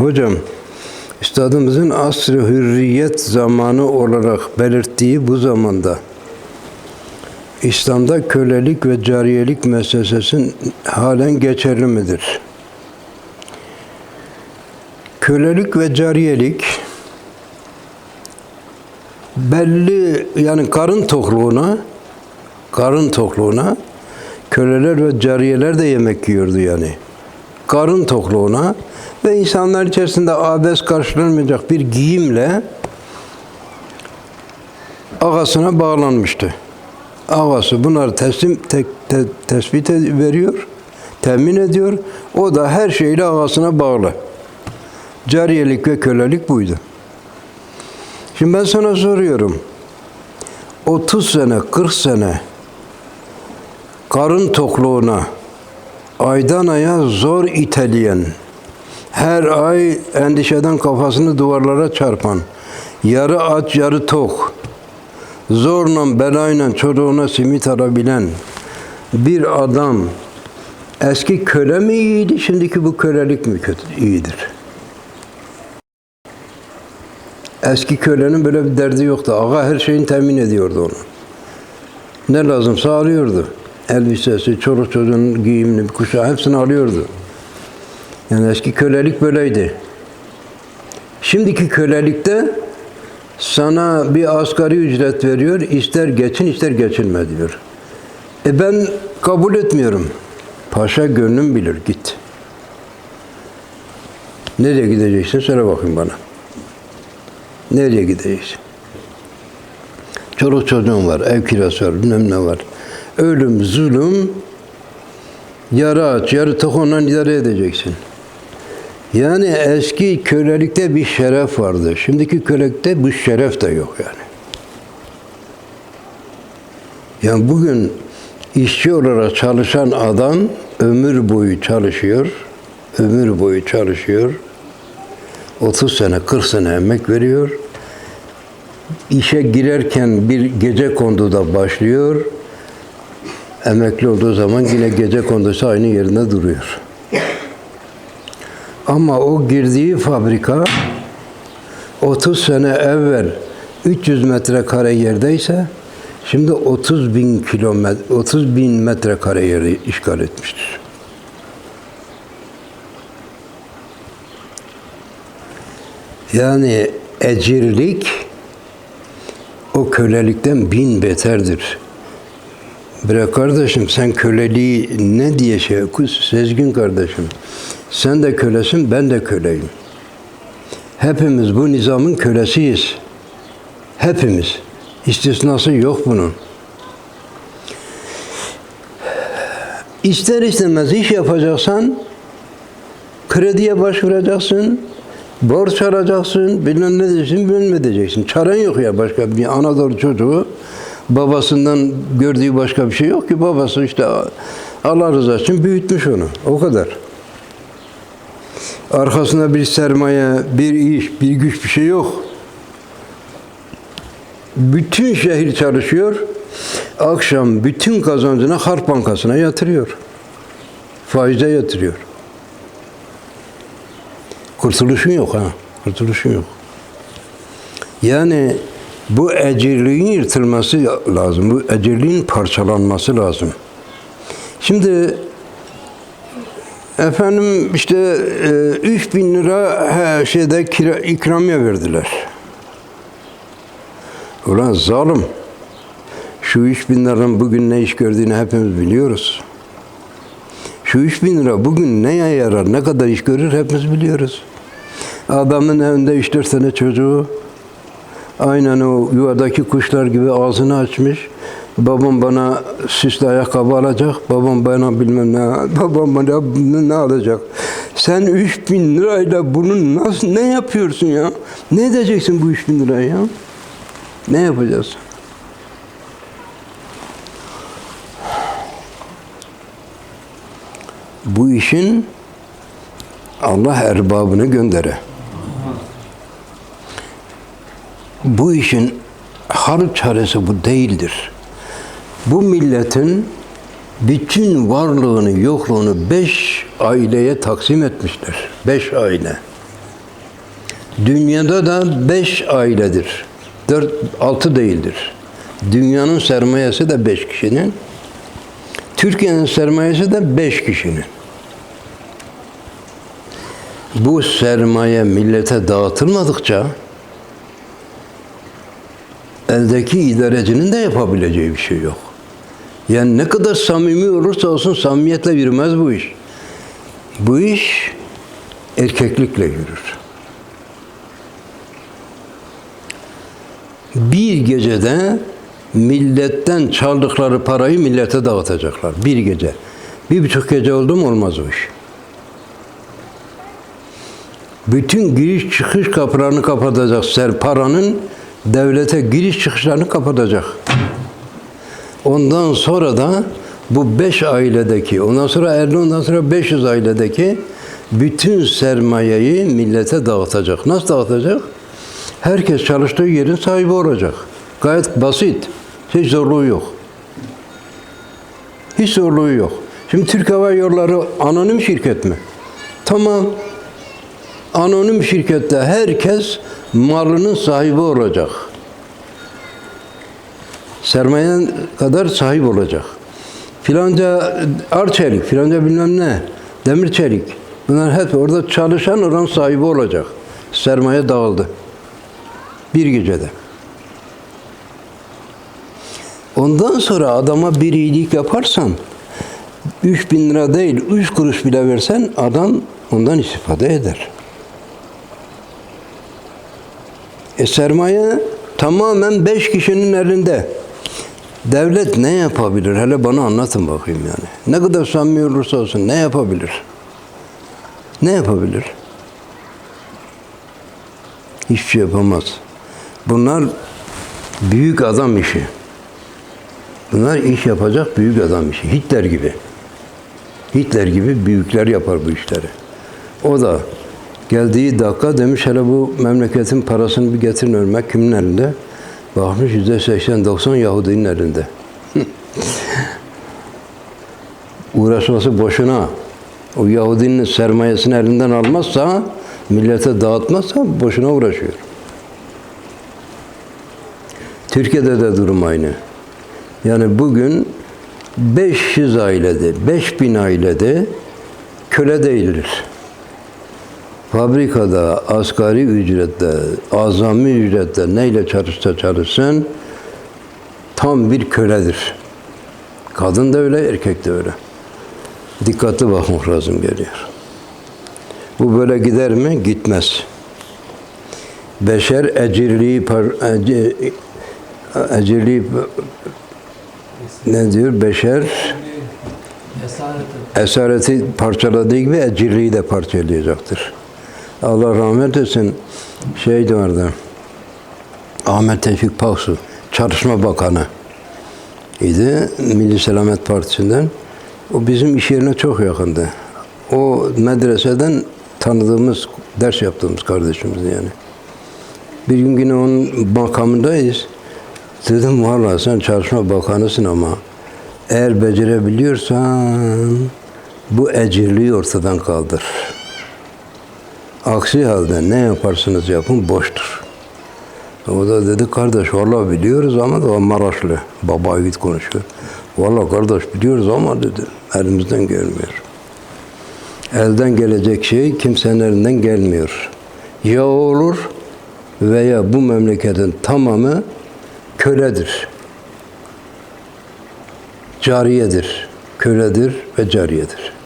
Hocam, üstadımızın asr-ı hürriyet zamanı olarak belirttiği bu zamanda İslam'da kölelik ve cariyelik meselesi halen geçerli midir? Kölelik ve cariyelik belli yani karın tokluğuna karın tokluğuna köleler ve cariyeler de yemek yiyordu yani. Karın tokluğuna ve insanlar içerisinde abes karşılanmayacak bir giyimle ağasına bağlanmıştı. Ağası bunları teslim te, te, tespit veriyor, temin ediyor. O da her şeyle ağasına bağlı. Cariyelik ve kölelik buydu. Şimdi ben sana soruyorum. 30 sene, 40 sene karın tokluğuna aydan aya zor iteleyen, her ay endişeden kafasını duvarlara çarpan, yarı aç yarı tok, zorla belayla çocuğuna simit arabilen bir adam eski köle mi iyiydi, şimdiki bu kölelik mi kötü, iyidir? Eski kölenin böyle bir derdi yoktu. Ağa her şeyini temin ediyordu onu. Ne lazımsa alıyordu. Elbisesi, çoluk çocuğun giyimini, kuşağı hepsini alıyordu. Yani eski kölelik böyleydi. Şimdiki kölelikte sana bir asgari ücret veriyor, ister geçin ister geçinme diyor. E ben kabul etmiyorum. Paşa gönlüm bilir, git. Nereye gideceksin söyle bakayım bana. Nereye gideceksin? Çoluk çocuğun var, ev kirası var, bilmem ne var. Ölüm, zulüm, yarı aç, yarı tok ondan idare edeceksin. Yani eski kölelikte bir şeref vardı. Şimdiki kölelikte bu şeref de yok yani. Yani bugün işçi olarak çalışan adam ömür boyu çalışıyor. Ömür boyu çalışıyor. 30 sene, 40 sene emek veriyor. İşe girerken bir gece konduda başlıyor. Emekli olduğu zaman yine gece kondusu aynı yerinde duruyor. Ama o girdiği fabrika 30 sene evvel 300 metrekare yerdeyse şimdi 30 bin kilometre 30 bin metrekare yeri işgal etmiştir. Yani ecirlik o kölelikten bin beterdir. Bre kardeşim sen köleliği ne diye şey kuz Sezgin kardeşim. Sen de kölesin ben de köleyim. Hepimiz bu nizamın kölesiyiz. Hepimiz. İstisnası yok bunun. İster istemez iş yapacaksan krediye başvuracaksın, borç alacaksın, bilmem ne diyeceksin, bilmem ne diyeceksin. Çaren yok ya başka bir Anadolu çocuğu babasından gördüğü başka bir şey yok ki babası işte Allah rızası için büyütmüş onu. O kadar. Arkasında bir sermaye, bir iş, bir güç bir şey yok. Bütün şehir çalışıyor. Akşam bütün kazancını Harp Bankası'na yatırıyor. Faize yatırıyor. Kurtuluşun yok ha. Kurtuluşun yok. Yani bu ecirliğin yırtılması lazım. Bu ecirliğin parçalanması lazım. Şimdi efendim işte e, 3000 lira he, şeyde kira, ikramiye verdiler. Ulan zalim. Şu 3000 liranın bugün ne iş gördüğünü hepimiz biliyoruz. Şu 3000 lira bugün neye yarar, ne kadar iş görür hepimiz biliyoruz. Adamın evinde 3-4 tane çocuğu, aynen o yuvadaki kuşlar gibi ağzını açmış. Babam bana süslü ayakkabı alacak, babam bana bilmem ne, babam bana ne alacak. Sen 3000 lirayla bunu nasıl, ne yapıyorsun ya? Ne edeceksin bu 3000 lirayı ya? Ne yapacağız? Bu işin Allah erbabını göndere. Bu işin harp çaresi bu değildir. Bu milletin bütün varlığını, yokluğunu beş aileye taksim etmişler. Beş aile. Dünyada da beş ailedir. Dört, altı değildir. Dünyanın sermayesi de beş kişinin. Türkiye'nin sermayesi de beş kişinin. Bu sermaye millete dağıtılmadıkça eldeki idarecinin de yapabileceği bir şey yok. Yani ne kadar samimi olursa olsun samimiyetle yürümez bu iş. Bu iş erkeklikle yürür. Bir gecede milletten çaldıkları parayı millete dağıtacaklar. Bir gece. Bir buçuk gece oldu mu olmaz o iş. Bütün giriş çıkış kapılarını kapatacak. Ser paranın devlete giriş çıkışlarını kapatacak. Ondan sonra da bu beş ailedeki, ondan sonra 50, ondan sonra 500 ailedeki bütün sermayeyi millete dağıtacak. Nasıl dağıtacak? Herkes çalıştığı yerin sahibi olacak. Gayet basit. Hiç zorluğu yok. Hiç zorluğu yok. Şimdi Türk Hava Yolları anonim şirket mi? Tamam. Anonim şirkette herkes malının sahibi olacak. Sermaye kadar sahip olacak. Filanca Arçelik, filanca bilmem ne, Demir Çelik. Bunlar hep orada çalışan oranın sahibi olacak. Sermaye dağıldı. Bir gecede. Ondan sonra adama bir iyilik yaparsan 3 bin lira değil, 3 kuruş bile versen adam ondan istifade eder. E sermaye tamamen 5 kişinin elinde. Devlet ne yapabilir? Hele bana anlatın bakayım yani. Ne kadar samimi olursa olsun ne yapabilir? Ne yapabilir? Hiçbir şey yapamaz. Bunlar büyük adam işi. Bunlar iş yapacak büyük adam işi. Hitler gibi. Hitler gibi büyükler yapar bu işleri. O da geldiği dakika demiş hele bu memleketin parasını bir getirin ölmek kimin elinde? Bakmış yüzde 80-90 Yahudinin elinde. Uğraşması boşuna. O Yahudinin sermayesini elinden almazsa, millete dağıtmazsa boşuna uğraşıyor. Türkiye'de de durum aynı. Yani bugün 500 ailede, 5000 ailede köle değildir. Fabrikada asgari ücretle, azami ücretle neyle çalışsa çalışsın tam bir köledir. Kadın da öyle, erkek de öyle. Dikkatli bakmak lazım geliyor. Bu böyle gider mi? Gitmez. Beşer ecirliği, par, ece, ecirliği ne diyor? Beşer esareti parçaladığı gibi ecirliği de parçalayacaktır. Allah rahmet etsin. Şey vardı. Ahmet Tevfik Paksu, Çalışma Bakanı idi. Milli Selamet Partisi'nden. O bizim iş yerine çok yakındı. O medreseden tanıdığımız, ders yaptığımız kardeşimizdi yani. Bir gün yine onun makamındayız. Dedim vallahi sen çalışma bakanısın ama eğer becerebiliyorsan bu ecirliği ortadan kaldır. Aksi halde ne yaparsınız yapın boştur. O da dedi kardeş vallahi biliyoruz ama da Maraşlı baba yiğit konuşuyor. Vallahi kardeş biliyoruz ama dedi elimizden gelmiyor. Elden gelecek şey kimsenin elinden gelmiyor. Ya olur veya bu memleketin tamamı köledir. Cariyedir. Köledir ve cariyedir.